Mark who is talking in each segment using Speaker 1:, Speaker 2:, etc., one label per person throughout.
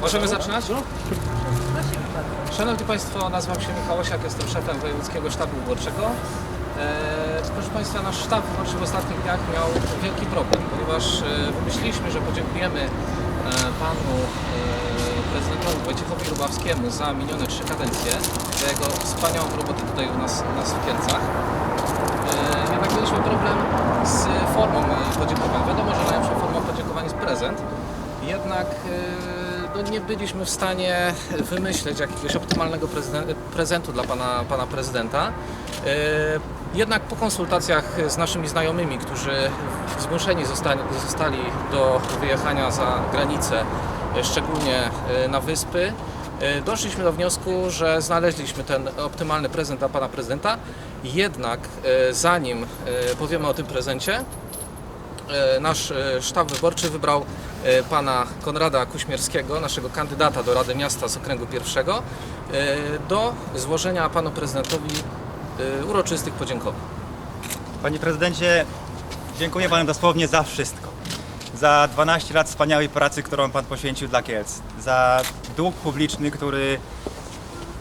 Speaker 1: Możemy zaczynać? Szanowni Państwo, nazywam się Michał Osiak, jestem szefem Wojewódzkiego Sztabu Wyborczego. Eee, proszę Państwa, nasz sztab w ostatnich dniach miał wielki problem, ponieważ e, że podziękujemy e, panu e, prezydentowi Wojciechowi Lubawskiemu za minione trzy kadencje, za jego wspaniałą robotę tutaj u nas, u nas. E, Jednak mieliśmy problem z formą e, podziękowań. Wiadomo, że najlepszą formą podziękowań jest prezent. Jednak e, no, nie byliśmy w stanie wymyśleć jakiegoś optymalnego prezentu dla pana, pana prezydenta. E, Jednak po konsultacjach z naszymi znajomymi, którzy zmuszeni zostali, zostali do wyjechania za granicę, e, szczególnie e, na wyspy, Doszliśmy do wniosku, że znaleźliśmy ten optymalny prezent dla pana prezydenta. Jednak zanim powiemy o tym prezencie, nasz sztab wyborczy wybrał pana Konrada Kuśmierskiego, naszego kandydata do Rady Miasta z okręgu pierwszego, e, do złożenia panu prezydentowi e, uroczystych podziękowań.
Speaker 2: Panie prezydencie, dziękuję panu dosłownie za wszystko. Za 12 lat wspaniałej pracy, którą pan poświęcił dla Kielc. Za dług publiczny, który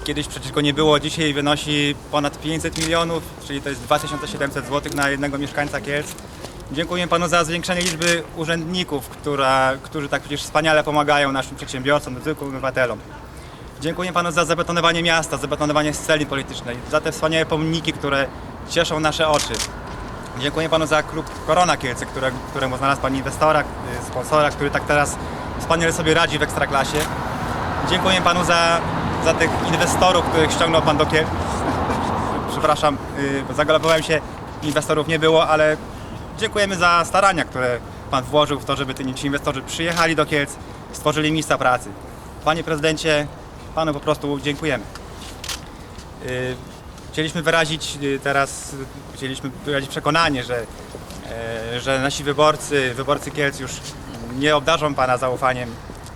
Speaker 2: kiedyś przecież go nie było, dzisiaj wynosi ponad 500 milionów, czyli to jest 2700 zł na jednego mieszkańca Kielc. Dziękuję panu za zwiększenie liczby urzędników, która, którzy tak przecież wspaniale pomagają naszym przedsiębiorcom, zwykłym obywatelom. Dziękuję panu za zabetonowanie miasta, zabetonowanie sceny politycznej, za te wspaniałe pomniki, które cieszą nasze oczy. Dziękuję panu za klub Korona Kielce, które, któremu znalazł pan inwestora, y, sponsora, który tak teraz wspaniale sobie radzi w Ekstraklasie. Dziękuję panu za, za tych inwestorów, których ściągnął pan do Kielc. Przepraszam, y, zagalopowałem się, inwestorów nie było, ale dziękujemy za starania, które pan włożył w to, żeby ci inwestorzy przyjechali do Kielc, stworzyli miejsca pracy. Panie prezydencie, panu po prostu dziękujemy. Y, Chcieliśmy wyrazić y, teraz, y, chcieliśmy wyrazić przekonanie, że, e, że nasi wyborcy, wyborcy Kielc już nie obdarzą Pana zaufaniem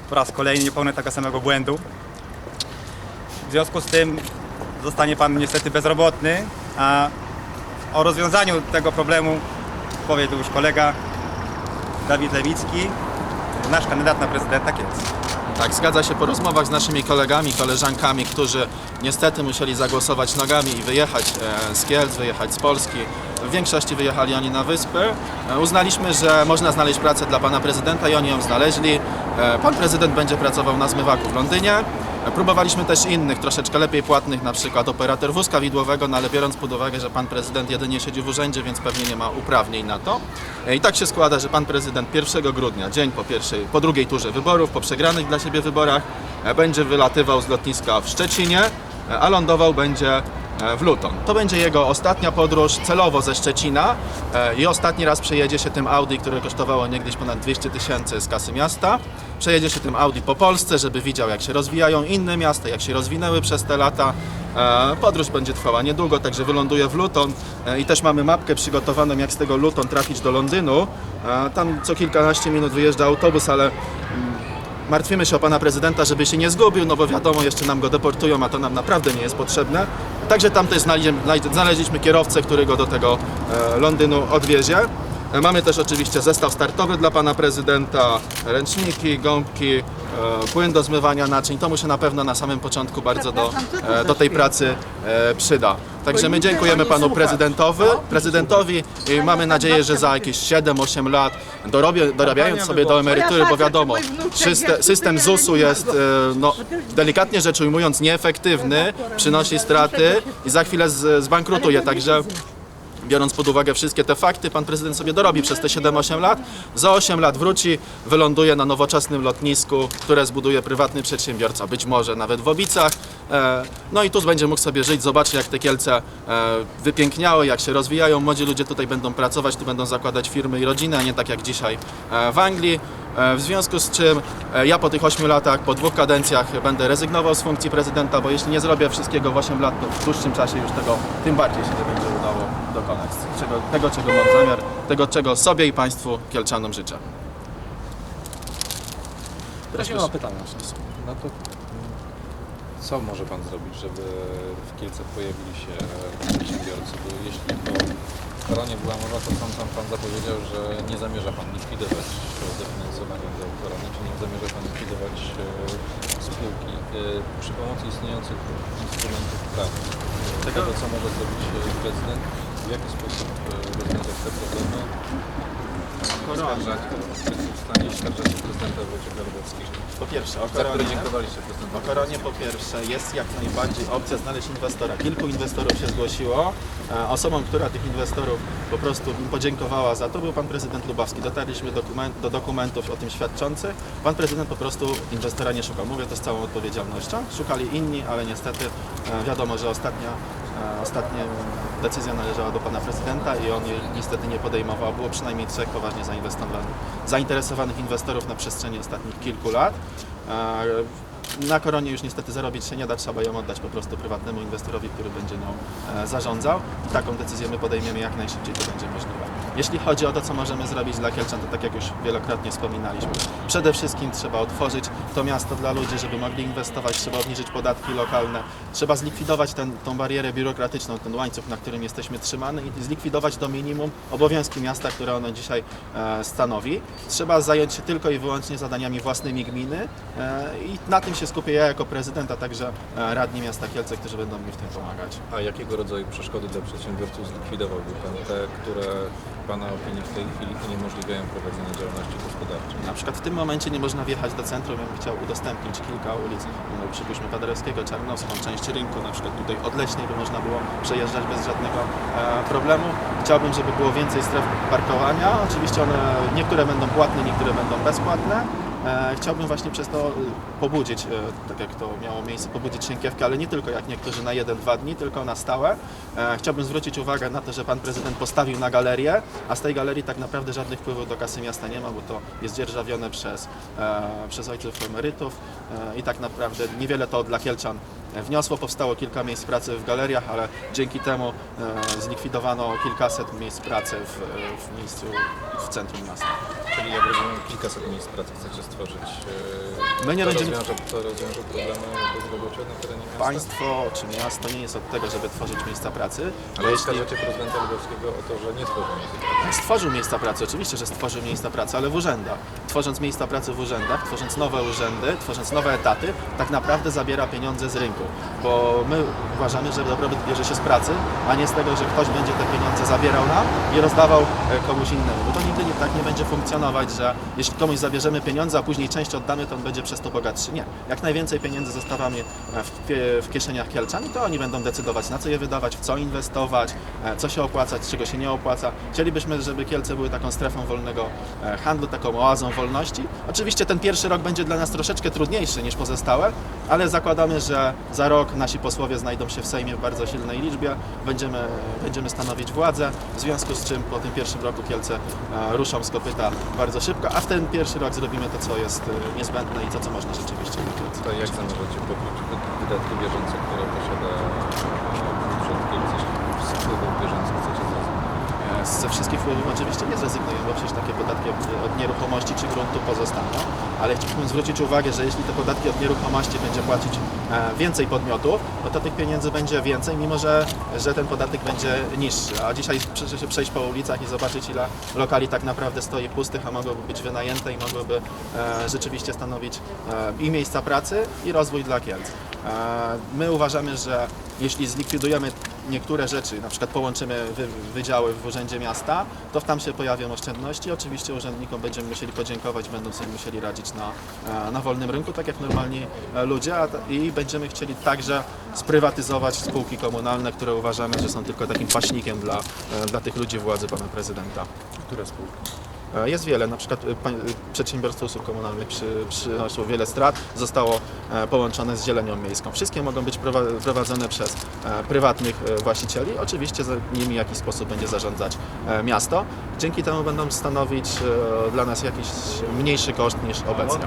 Speaker 2: po raz kolejny, nie popełnią tego samego błędu. W związku z tym zostanie Pan niestety bezrobotny, a o rozwiązaniu tego problemu powie tu już kolega Dawid Lewicki, nasz kandydat na prezydenta Kielc.
Speaker 3: Tak, zgadza się po rozmowach z naszymi kolegami, koleżankami, którzy niestety musieli zagłosować nogami i wyjechać e, z Kielc, wyjechać z Polski. W większości wyjechali oni na wyspy. E, Uznaliśmy, że można znaleźć pracę dla pana prezydenta i oni ją znaleźli. E, Pan prezydent będzie pracował na zmywaku w Londynie. Próbowaliśmy też innych, troszeczkę lepiej płatnych, na przykład operator wózka widłowego, no ale biorąc pod uwagę, że pan prezydent jedynie siedzi w urzędzie, więc pewnie nie ma uprawnień na to. E, I tak się składa, że pan prezydent 1 grudnia, dzień po, pierwszej, po drugiej turze wyborów, po przegranych dla siebie wyborach, e, będzie wylatywał z lotniska w Szczecinie, e, a lądował będzie w Luton. To będzie jego ostatnia podróż celowo ze Szczecina e, i ostatni raz przejedzie się tym Audi, które kosztowało niegdyś ponad 200 tysięcy z kasy miasta. Przejedzie się tym Audi po Polsce, żeby widział jak się rozwijają inne miasta, jak się rozwinęły przez te lata. E, Podróż będzie trwała niedługo, także wyląduje w Luton E, i też mamy mapkę przygotowaną jak z tego Luton trafić do Londynu. E, Tam co kilkanaście minut wyjeżdża autobus, ale martwimy się o pana prezydenta, żeby się nie zgubił, no bo wiadomo, jeszcze nam go deportują, a to nam naprawdę nie jest potrzebne. Także tam też znaleźli- znaleźliśmy kierowcę, który go do tego e, Londynu odwiezie. E, Mamy też oczywiście zestaw startowy dla pana prezydenta, ręczniki, gąbki, płyn do zmywania naczyń. To mu się na pewno na samym początku bardzo do, e, do tej pracy e, przyda. Także my dziękujemy panu prezydentowi, prezydentowi i mamy nadzieję, że za jakieś 7-8 lat dorobię, dorabiając sobie do emerytury, bo wiadomo, system, ZUS-u jest e, no, delikatnie rzecz ujmując nieefektywny, przynosi straty i za chwilę zbankrutuje, także biorąc pod uwagę wszystkie te fakty, pan prezydent sobie dorobi przez te 7-8 lat. Za 8 lat wróci, wyląduje na nowoczesnym lotnisku, które zbuduje prywatny przedsiębiorca, być może nawet w Obicach. E, No i tu będzie mógł sobie żyć, zobaczy jak te Kielce e, wypiękniały, jak się rozwijają. Młodzi ludzie tutaj będą pracować, tu będą zakładać firmy i rodziny, a nie tak jak dzisiaj e, w Anglii. W związku z czym ja po tych 8 latach, po dwóch kadencjach będę rezygnował z funkcji prezydenta, bo jeśli nie zrobię wszystkiego w 8 lat, to w dłuższym czasie już tego tym bardziej się nie będzie. Czego, tego, czego mam zamiar, tego, czego sobie i Państwu Kielczanom życzę.
Speaker 1: Prosimy o pytania.
Speaker 4: No to co może Pan zrobić, żeby w Kielcach pojawili się przedsiębiorcy? Bo jeśli po koronie była mowa, to sam, sam Pan zapowiedział, że nie zamierza Pan likwidować dofinansowania do korony, czy nie zamierza Pan likwidować e, przy pomocy istniejących instrumentów prawnych, tego co może zrobić e, prezydent, w jaki sposób e, rozwiązać te problemy, oskarżać, w stanie oskarżać prezydenta Wojciecha Lubowskiego,
Speaker 3: Po pierwsze, o
Speaker 4: za które
Speaker 3: koronie,
Speaker 4: dziękowaliście
Speaker 3: o
Speaker 4: prezydentowi.
Speaker 3: koronie po pierwsze jest jak najbardziej opcja znaleźć inwestora. Kilku inwestorów się zgłosiło. E, Osobą, która tych inwestorów po prostu podziękowała za to, był pan prezydent Lubawski. Dotarliśmy do dokumentów o tym świadczących. Pan prezydent po prostu inwestora nie szukał. Mówię to z całą odpowiedzialnością. Szukali inni, ale niestety e, wiadomo, że ostatnia, ostatnia decyzja należała do pana prezydenta i on jej niestety nie podejmował. Było przynajmniej trzech poważnie zainteresowanych inwestorów na przestrzeni ostatnich kilku lat. Na koronie już niestety zarobić się nie da, trzeba ją oddać po prostu prywatnemu inwestorowi, który będzie nią e, zarządzał i taką decyzję my podejmiemy jak najszybciej to będzie możliwe. Jeśli chodzi o to, co możemy zrobić dla Kielczan, to tak jak już wielokrotnie wspominaliśmy, przede wszystkim trzeba otworzyć to miasto dla ludzi, żeby mogli inwestować, trzeba obniżyć podatki lokalne, trzeba zlikwidować ten, tą barierę biurokratyczną, ten łańcuch, na którym jesteśmy trzymani i zlikwidować do minimum obowiązki miasta, które ono dzisiaj e, stanowi. Trzeba zająć się tylko i wyłącznie zadaniami własnymi gminy e, i na tym się skupię ja jako prezydent, a także e, radni miasta Kielce, którzy będą mi w tym pomagać.
Speaker 4: A jakiego rodzaju przeszkody dla przedsiębiorców zlikwidowałby Pan te, które Pana opinii w tej chwili uniemożliwiają prowadzenie działalności gospodarczej?
Speaker 3: Na przykład w tym momencie nie można wjechać do centrum, ja bym chciał udostępnić kilka ulic, no, przypuśćmy Paderewskiego, Czarnowską, część rynku, na przykład tutaj od Leśnej by można było przejeżdżać bez żadnego e, problemu. Chciałbym, żeby było więcej stref parkowania, oczywiście one, niektóre będą płatne, niektóre będą bezpłatne. E, Chciałbym właśnie przez to e, pobudzić, e, tak jak to miało miejsce, pobudzić Sienkiewkę, ale nie tylko jak niektórzy na jeden, dwa dni, tylko na stałe. E, Chciałbym zwrócić uwagę na to, że pan prezydent postawił na galerię, a z tej galerii tak naprawdę żadnych wpływów do kasy miasta nie ma, bo to jest dzierżawione przez, e, przez ojców emerytów i tak naprawdę niewiele to dla Kielczan wniosło. Powstało kilka miejsc pracy w galeriach, ale dzięki temu e, zlikwidowano kilkaset miejsc pracy w, w miejscu w centrum miasta.
Speaker 4: Czyli jak rozumiem, kilkaset miejsc pracy chcecie stworzyć. e,
Speaker 3: My nie
Speaker 4: to
Speaker 3: będziemy-
Speaker 4: Rozwiąże, to rozwiąże problemy bezrobocia na terenie miasta?
Speaker 3: Państwo czy miasto nie jest od tego, żeby tworzyć miejsca pracy,
Speaker 4: Ale
Speaker 3: jeśli
Speaker 4: oskarżacie prezydenta Lubowskiego o to, że nie tworzy miejsc pracy.
Speaker 3: stworzył miejsca pracy, oczywiście, że stworzył miejsca pracy, ale w urzędach. Tworząc miejsca pracy w urzędach, tworząc nowe urzędy, tworząc nowe etaty, tak naprawdę zabiera pieniądze z rynku, bo my uważamy, że dobrobyt bierze się z pracy, a nie z tego, że ktoś będzie te pieniądze zabierał nam i rozdawał e, komuś innemu, bo to nigdy nie, tak nie będzie funkcjonować, że jeśli komuś zabierzemy pieniądze, a później część oddamy, to on będzie przez to bogatszy. Nie. Jak najwięcej pieniędzy zostawiamy e, w, w kieszeniach Kielczan to oni będą decydować, na co je wydawać, w co inwestować, e, co się opłacać, czego się nie opłaca. Chcielibyśmy, żeby Kielce były taką strefą wolnego handlu, taką oazą wolności. Oczywiście ten pierwszy rok będzie dla nas troszeczkę trudniejszy niż pozostałe, ale zakładamy, że za rok nasi posłowie znajdą się w Sejmie w bardzo silnej liczbie, będziemy, będziemy stanowić władzę, w związku z czym po tym pierwszym roku Kielce e, ruszą z kopyta bardzo szybko, a w ten pierwszy rok zrobimy to, co jest e, niezbędne i to, co można rzeczywiście dla Kielce.
Speaker 4: Jak zamierzacie pokryć wy- wydatki bieżące, które posiada e, budżet Kielc, jeśli z wpływów bieżących chcecie zrezygnować?
Speaker 3: E, Ze wszystkich wpływów oczywiście nie zrezygnujemy, bo przecież takie podatki od, nieruchomości czy gruntu pozostaną, ale chciałbym zwrócić uwagę, że jeśli te podatki od nieruchomości będzie płacić e, więcej podmiotów, no to tych pieniędzy będzie więcej, mimo że, że ten podatek będzie niższy. A dzisiaj proszę się przejść po ulicach i zobaczyć, ile lokali tak naprawdę stoi pustych, a mogłyby być wynajęte i mogłyby e, rzeczywiście stanowić e, i miejsca pracy, i rozwój dla Kielc. My uważamy, że jeśli zlikwidujemy niektóre rzeczy, na przykład połączymy wy, wydziały w Urzędzie Miasta, to tam się pojawią oszczędności. Oczywiście urzędnikom będziemy musieli podziękować, będą sobie musieli radzić na, e, na wolnym rynku, tak jak normalni e, ludzie, i będziemy chcieli także sprywatyzować spółki komunalne, które uważamy, że są tylko takim paśnikiem dla, e, dla tych ludzi władzy pana prezydenta.
Speaker 4: Które spółki?
Speaker 3: E, Jest wiele, na przykład e, e, przedsiębiorstwo usług komunalnych przy, przynosiło wiele strat, zostało połączone z zielenią miejską. Wszystkie mogą być prowa- prowadzone przez prywatnych właścicieli. Oczywiście nimi w jakiś sposób będzie zarządzać miasto. Dzięki temu będą stanowić dla nas jakiś mniejszy koszt niż obecnie.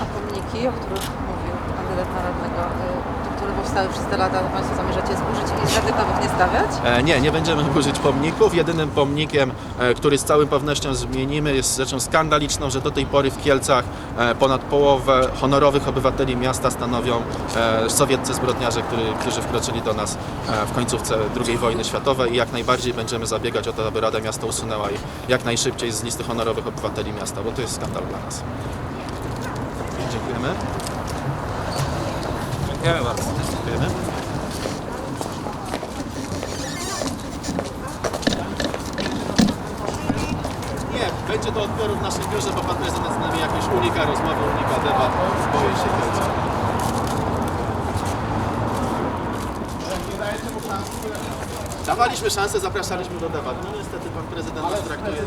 Speaker 5: A pomniki, o których mówił kandydat na radnego, powstały przez te lata, to Państwo zamierzacie zburzyć i żadnych nowych nie stawiać?
Speaker 3: E, Nie, nie będziemy burzyć pomników. Jedynym pomnikiem, e, który z całą pewnością zmienimy, jest rzeczą skandaliczną, że do tej pory w Kielcach e, ponad połowę honorowych obywateli miasta stanowią e, sowieccy zbrodniarze, który, którzy wkroczyli do nas e, w końcówce II wojny światowej i jak najbardziej będziemy zabiegać o to, aby Rada Miasta usunęła ich jak najszybciej z listy honorowych obywateli miasta, bo to jest skandal dla nas. Dziękujemy.
Speaker 1: Dziękujemy bardzo.
Speaker 3: Nie, będzie do odbioru w naszym biurze, bo pan prezydent z nami jakieś unika rozmowy, unika debat, boję się tego. Dawaliśmy szansę, zapraszaliśmy do debat. No niestety pan prezydent nas traktuje.